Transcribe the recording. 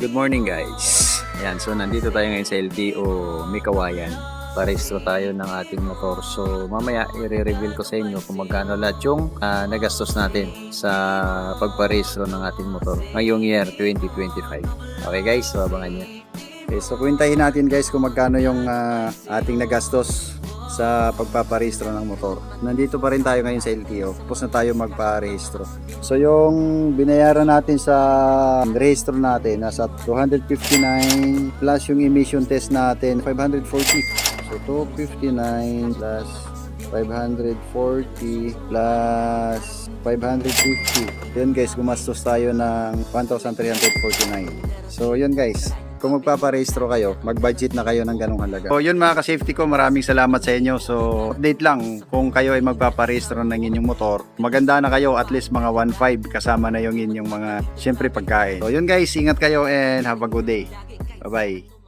Good morning guys. Ayan, so nandito tayo ngayon sa LTO Mikawayan. Parehistro tayo ng ating motor. So mamaya i-reveal ko sa inyo kung magkano lahat yung ah, nagastos natin sa pagparehistro ng ating motor ngayong year 2025. Okay guys, so abangan nyo. Okay, so kwentahin natin guys kung magkano yung ah, ating nagastos sa pagpaparehistro ng motor. Nandito pa rin tayo ngayon sa LTO. Tapos na tayo magparehistro. So yung binayaran natin sa rehistro natin nasa 259 plus yung emission test natin 540. So 259 plus 540 plus 550. Yun guys, gumastos tayo ng 1,349. So yun guys, kung magpaparehistro kayo, mag-budget na kayo ng ganong halaga. So yun mga ka-safety ko, maraming salamat sa inyo. So update lang, kung kayo ay magpaparehistro ng inyong motor, maganda na kayo at least mga 1.5 kasama na yung inyong mga, syempre pagkain. So yun guys, ingat kayo and have a good day. Bye-bye.